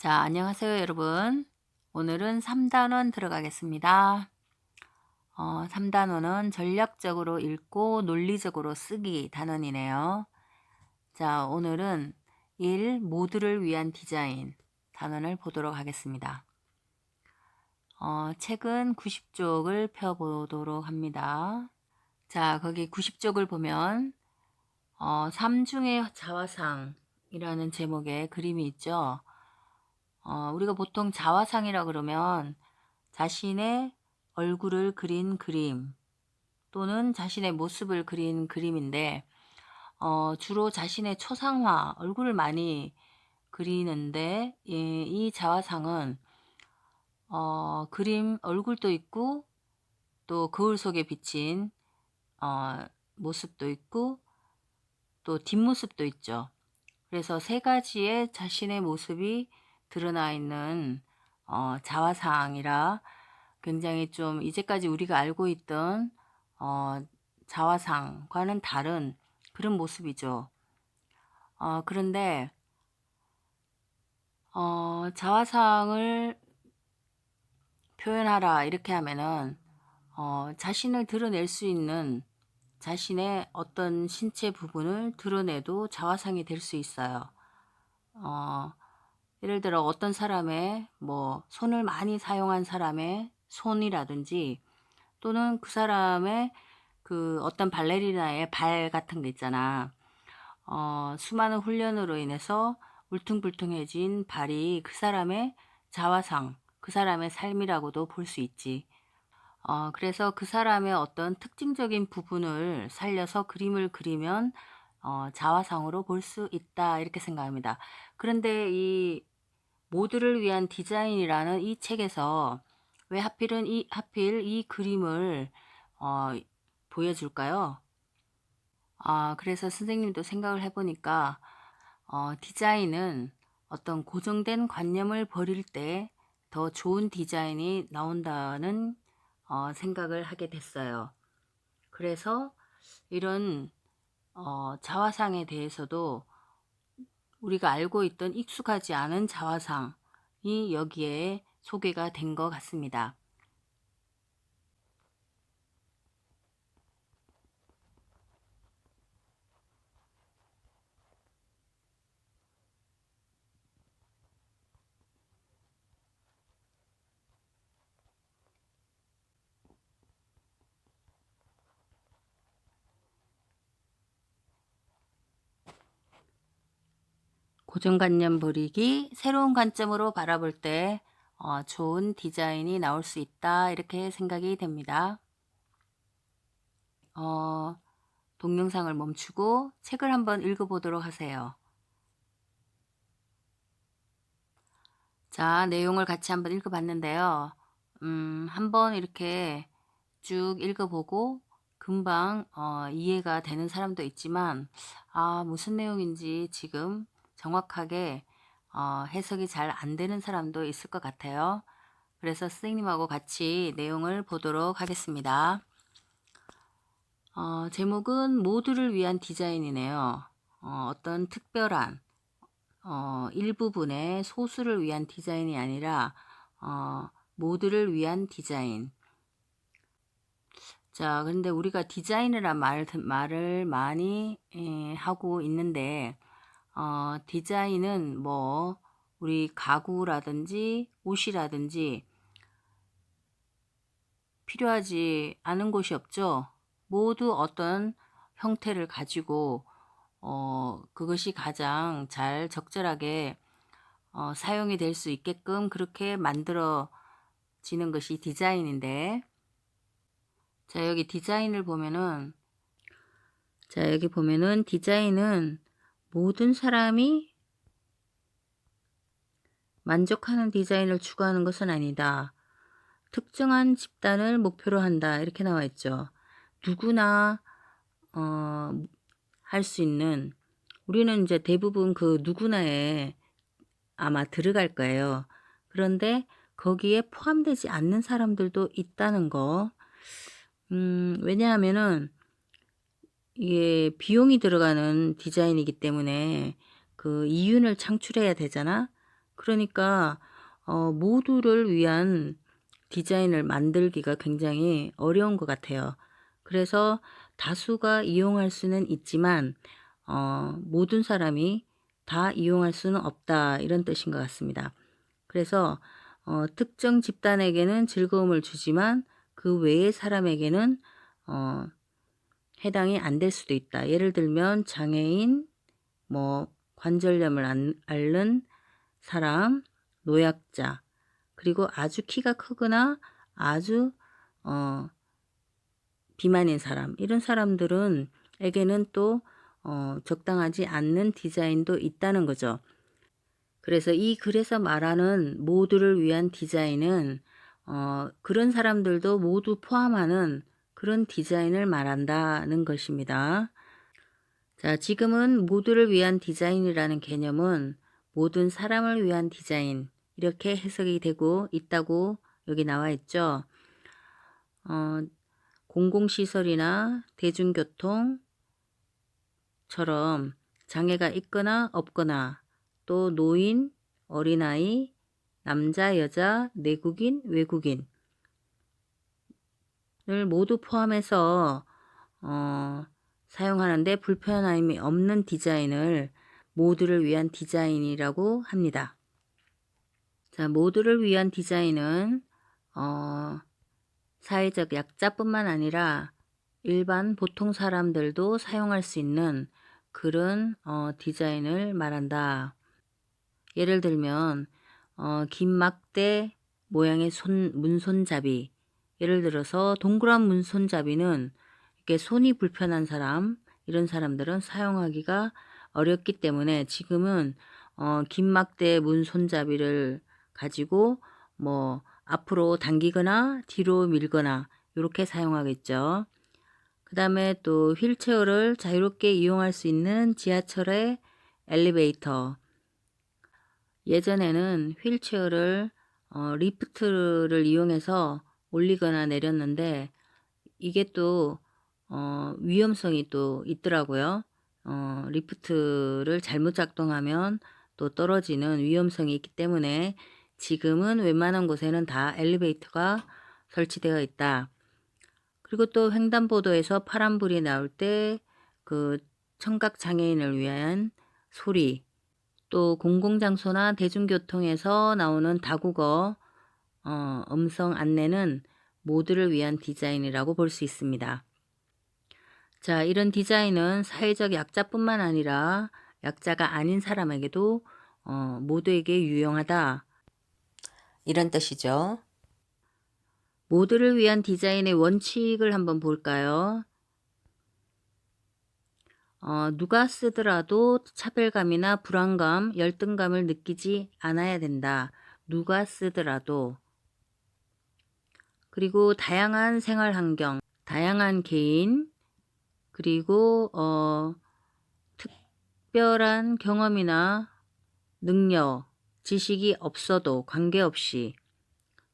자, 안녕하세요, 여러분. 오늘은 3단원 들어가겠습니다. 어, 3단원은 전략적으로 읽고 논리적으로 쓰기 단원이네요. 자, 오늘은 1. 모두를 위한 디자인 단원을 보도록 하겠습니다. 어, 책은 90쪽을 펴보도록 합니다. 자, 거기 90쪽을 보면 어, 삼중의 자화상이라는 제목의 그림이 있죠. 어, 우리가 보통 자화상이라 그러면 자신의 얼굴을 그린 그림 또는 자신의 모습을 그린 그림인데 어, 주로 자신의 초상화, 얼굴을 많이 그리는데 이, 이 자화상은 어, 그림 얼굴도 있고 또 거울 속에 비친 어, 모습도 있고 또 뒷모습도 있죠. 그래서 세 가지의 자신의 모습이 드러나 있는 어, 자화상이라 굉장히 좀 이제까지 우리가 알고 있던 어, 자화상과는 다른 그런 모습이죠. 어, 그런데 어, 자화상을 표현하라 이렇게 하면은 어, 자신을 드러낼 수 있는 자신의 어떤 신체 부분을 드러내도 자화상이 될 수 있어요. 어, 예를 들어 어떤 사람의 뭐 손을 많이 사용한 사람의 손이라든지 또는 그 사람의 그 어떤 발레리나의 발 같은 게 있잖아. 어, 수많은 훈련으로 인해서 울퉁불퉁해진 발이 그 사람의 자화상, 그 사람의 삶이라고도 볼 수 있지. 어, 그래서 그 사람의 어떤 특징적인 부분을 살려서 그림을 그리면 어, 자화상으로 볼 수 있다 이렇게 생각합니다. 그런데 이 모두를 위한 디자인이라는 이 책에서 왜 하필은 이 하필 이 그림을 어, 보여줄까요? 아, 그래서 선생님도 생각을 해보니까 어, 디자인은 어떤 고정된 관념을 버릴 때 더 좋은 디자인이 나온다는 어, 생각을 하게 됐어요. 그래서 이런 어, 자화상에 대해서도 우리가 알고 있던 익숙하지 않은 자화상이 여기에 소개가 된 것 같습니다. 고정관념 버리기, 새로운 관점으로 바라볼 때 어, 좋은 디자인이 나올 수 있다 이렇게 생각이 됩니다. 어, 동영상을 멈추고 책을 한번 읽어보도록 하세요. 자, 내용을 같이 한번 읽어봤는데요. 음, 한번 이렇게 쭉 읽어보고 금방 어, 이해가 되는 사람도 있지만 아, 무슨 내용인지 지금 정확하게 어, 해석이 잘 안 되는 사람도 있을 것 같아요. 그래서 선생님하고 같이 내용을 보도록 하겠습니다. 어, 제목은 모두를 위한 디자인이네요. 어, 떤 특별한 어, 일부분의 소수를 위한 디자인이 아니라 어, 모두를 위한 디자인. 자, 그런데 우리가 디자인이란 말, 말을 많이 에, 하고 있는데 어, 디자인은 뭐 우리 가구라든지 옷이라든지 필요하지 않은 곳이 없죠. 모두 어떤 형태를 가지고 어, 그것이 가장 잘 적절하게 어, 사용이 될 수 있게끔 그렇게 만들어지는 것이 디자인인데 자 여기 디자인을 보면은 자 여기 보면은 디자인은 모든 사람이 만족하는 디자인을 추구하는 것은 아니다. 특정한 집단을 목표로 한다. 이렇게 나와 있죠. 누구나 어, 할 수 있는 우리는 이제 대부분 그 누구나에 아마 들어갈 거예요. 그런데 거기에 포함되지 않는 사람들도 있다는 거. 음, 왜냐하면은 이게 비용이 들어가는 디자인이기 때문에 그 이윤을 창출해야 되잖아. 그러니까 어, 모두를 위한 디자인을 만들기가 굉장히 어려운 것 같아요. 그래서 다수가 이용할 수는 있지만 어, 모든 사람이 다 이용할 수는 없다 이런 뜻인 것 같습니다. 그래서 어, 특정 집단에게는 즐거움을 주지만 그 외의 사람에게는 어, 해당이 안 될 수도 있다. 예를 들면 장애인, 뭐 관절염을 안- 앓는 사람, 노약자, 그리고 아주 키가 크거나 아주 어, 비만인 사람 이런 사람들은 에게는 또 어, 적당하지 않는 디자인도 있다는 거죠. 그래서 이 글에서 말하는 모두를 위한 디자인은 어, 그런 사람들도 모두 포함하는 그런 디자인을 말한다는 것입니다. 자, 지금은 모두를 위한 디자인이라는 개념은 모든 사람을 위한 디자인 이렇게 해석이 되고 있다고 여기 나와 있죠. 어, 공공시설이나 대중교통처럼 장애가 있거나 없거나 또 노인, 어린아이, 남자, 여자, 내국인, 외국인 을 모두 포함해서 어, 사용하는데 불편함이 없는 디자인을 모두를 위한 디자인이라고 합니다. 자, 모두를 위한 디자인은 어, 사회적 약자뿐만 아니라 일반 보통 사람들도 사용할 수 있는 그런 어, 디자인을 말한다. 예를 들면 어, 긴 막대 모양의 손, 문손잡이 예를 들어서 동그란 문손잡이는 이렇게 손이 불편한 사람 이런 사람들은 사용하기가 어렵기 때문에 지금은 어, 긴 막대 문 손잡이를 가지고 뭐 앞으로 당기거나 뒤로 밀거나 이렇게 사용하겠죠. 그 다음에 또 휠체어를 자유롭게 이용할 수 있는 지하철의 엘리베이터. 예전에는 휠체어를 어, 리프트를 이용해서 올리거나 내렸는데 이게 또 어, 위험성이 또 있더라고요. 어, 리프트를 잘못 작동하면 또 떨어지는 위험성이 있기 때문에 지금은 웬만한 곳에는 다 엘리베이터가 설치되어 있다. 그리고 또 횡단보도에서 파란불이 나올 때 그 청각 장애인을 위한 소리, 또 공공장소나 대중교통에서 나오는 다국어 어, 음성 안내는 모두를 위한 디자인이라고 볼 수 있습니다. 자, 이런 디자인은 사회적 약자뿐만 아니라 약자가 아닌 사람에게도 어, 모두에게 유용하다. 이런 뜻이죠. 모두를 위한 디자인의 원칙을 한번 볼까요? 어, 누가 쓰더라도 차별감이나 불안감, 열등감을 느끼지 않아야 된다. 누가 쓰더라도. 그리고 다양한 생활 환경, 다양한 개인, 그리고 어, 특별한 경험이나 능력, 지식이 없어도 관계없이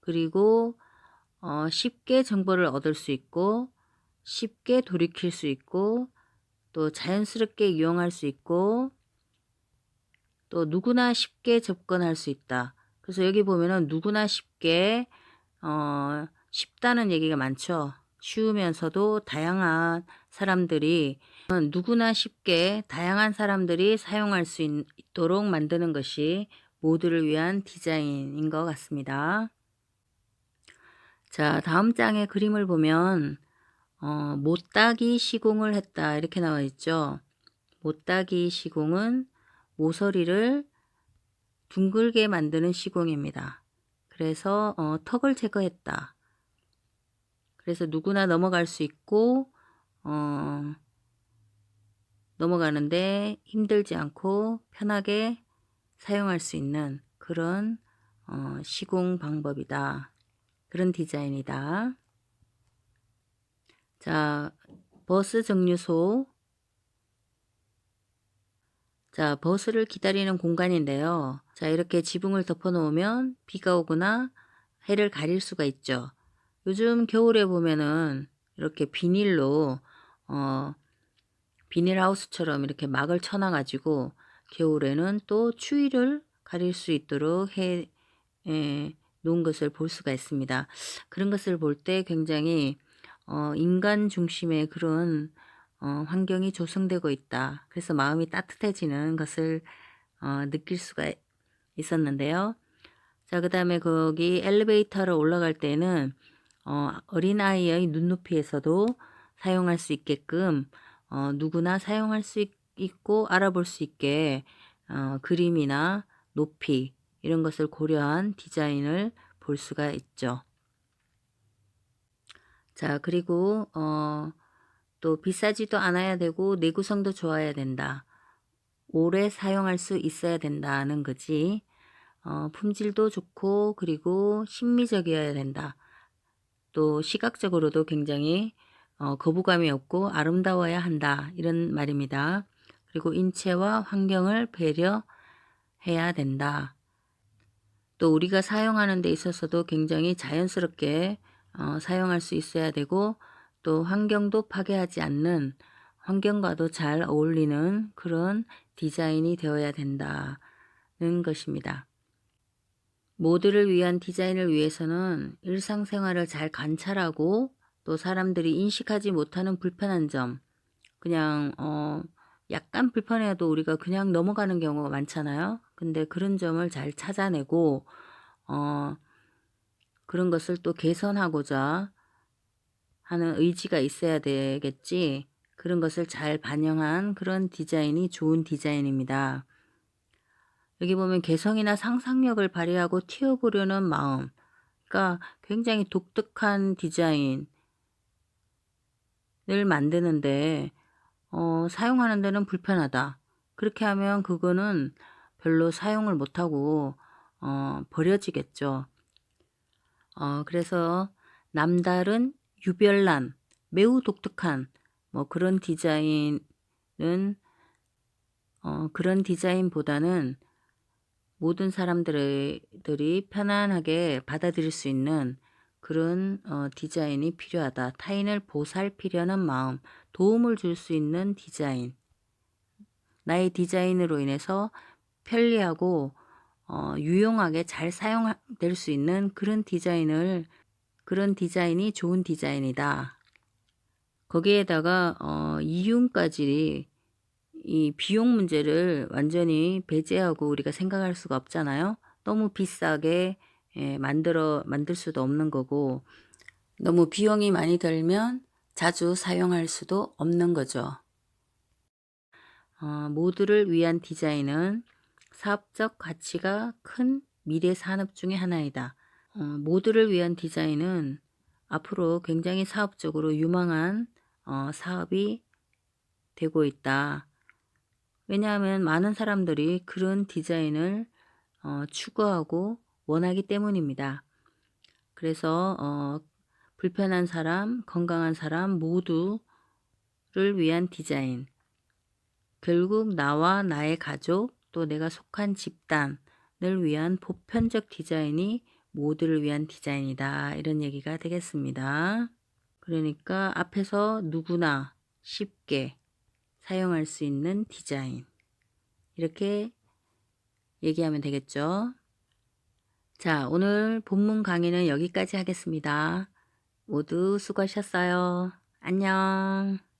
그리고 어, 쉽게 정보를 얻을 수 있고 쉽게 돌이킬 수 있고 또 자연스럽게 이용할 수 있고 또 누구나 쉽게 접근할 수 있다. 그래서 여기 보면은 누구나 쉽게 어, 쉽다는 얘기가 많죠. 쉬우면서도 다양한 사람들이 누구나 쉽게 다양한 사람들이 사용할 수 있도록 만드는 것이 모두를 위한 디자인인 것 같습니다. 자, 다음 장의 그림을 보면 어, 못따기 시공을 했다 이렇게 나와 있죠. 못따기 시공은 모서리를 둥글게 만드는 시공입니다. 그래서 어, 턱을 제거했다. 그래서 누구나 넘어갈 수 있고 어, 넘어가는데 힘들지 않고 편하게 사용할 수 있는 그런 어, 시공 방법이다. 그런 디자인이다. 자, 버스 정류소. 자, 버스를 기다리는 공간인데요. 자, 이렇게 지붕을 덮어 놓으면 비가 오거나 해를 가릴 수가 있죠. 요즘 겨울에 보면은 이렇게 비닐로 어, 비닐하우스처럼 이렇게 막을 쳐놔 가지고 겨울에는 또 추위를 가릴 수 있도록 해 예, 놓은 것을 볼 수가 있습니다. 그런 것을 볼 때 굉장히 어, 인간 중심의 그런 어, 환경이 조성되고 있다. 그래서 마음이 따뜻해지는 것을 어, 느낄 수가 있었는데요. 자, 그 다음에 거기 엘리베이터로 올라갈 때는 어, 어린아이의 눈높이에서도 사용할 수 있게끔 어, 누구나 사용할 수 있, 있고 알아볼 수 있게 어, 그림이나 높이 이런 것을 고려한 디자인을 볼 수가 있죠. 자, 그리고 어, 또 비싸지도 않아야 되고 내구성도 좋아야 된다. 오래 사용할 수 있어야 된다는 거지. 어, 품질도 좋고 그리고 심미적이어야 된다. 또 시각적으로도 굉장히 어, 거부감이 없고 아름다워야 한다. 이런 말입니다. 그리고 인체와 환경을 배려해야 된다. 또 우리가 사용하는 데 있어서도 굉장히 자연스럽게 어, 사용할 수 있어야 되고 또 환경도 파괴하지 않는 환경과도 잘 어울리는 그런 디자인이 되어야 된다는 것입니다. 모두를 위한 디자인을 위해서는 일상생활을 잘 관찰하고 또 사람들이 인식하지 못하는 불편한 점, 그냥 어 약간 불편해도 우리가 그냥 넘어가는 경우가 많잖아요. 근데 그런 점을 잘 찾아내고 어 그런 것을 또 개선하고자 하는 의지가 있어야 되겠지. 그런 것을 잘 반영한 그런 디자인이 좋은 디자인입니다. 여기 보면 개성이나 상상력을 발휘하고 튀어보려는 마음. 그러니까 굉장히 독특한 디자인을 만드는데 어, 사용하는 데는 불편하다. 그렇게 하면 그거는 별로 사용을 못하고 어, 버려지겠죠. 어, 그래서 남다른 유별난 매우 독특한 뭐 그런 디자인은 어, 그런 디자인보다는 모든 사람들이 편안하게 받아들일 수 있는 그런 어, 디자인이 필요하다. 타인을 보살피려는 마음, 도움을 줄 수 있는 디자인. 나의 디자인으로 인해서 편리하고 어, 유용하게 잘 사용될 수 있는 그런 디자인을 그런 디자인이 좋은 디자인이다. 거기에다가 어, 이윤까지 이 비용 문제를 완전히 배제하고 우리가 생각할 수가 없잖아요. 너무 비싸게 예, 만들어 만들 수도 없는 거고 너무 비용이 많이 들면 자주 사용할 수도 없는 거죠. 어, 모두를 위한 디자인은 사업적 가치가 큰 미래 산업 중의 하나이다. 어, 모두를 위한 디자인은 앞으로 굉장히 사업적으로 유망한 어, 사업이 되고 있다. 왜냐하면 많은 사람들이 그런 디자인을 어, 추구하고 원하기 때문입니다. 그래서 어, 불편한 사람, 건강한 사람 모두를 위한 디자인. 결국 나와 나의 가족 또 내가 속한 집단을 위한 보편적 디자인이 모두를 위한 디자인이다. 이런 얘기가 되겠습니다. 그러니까 앞에서 누구나 쉽게 사용할 수 있는 디자인. 이렇게 얘기하면 되겠죠. 자, 오늘 본문 강의는 여기까지 하겠습니다. 모두 수고하셨어요. 안녕.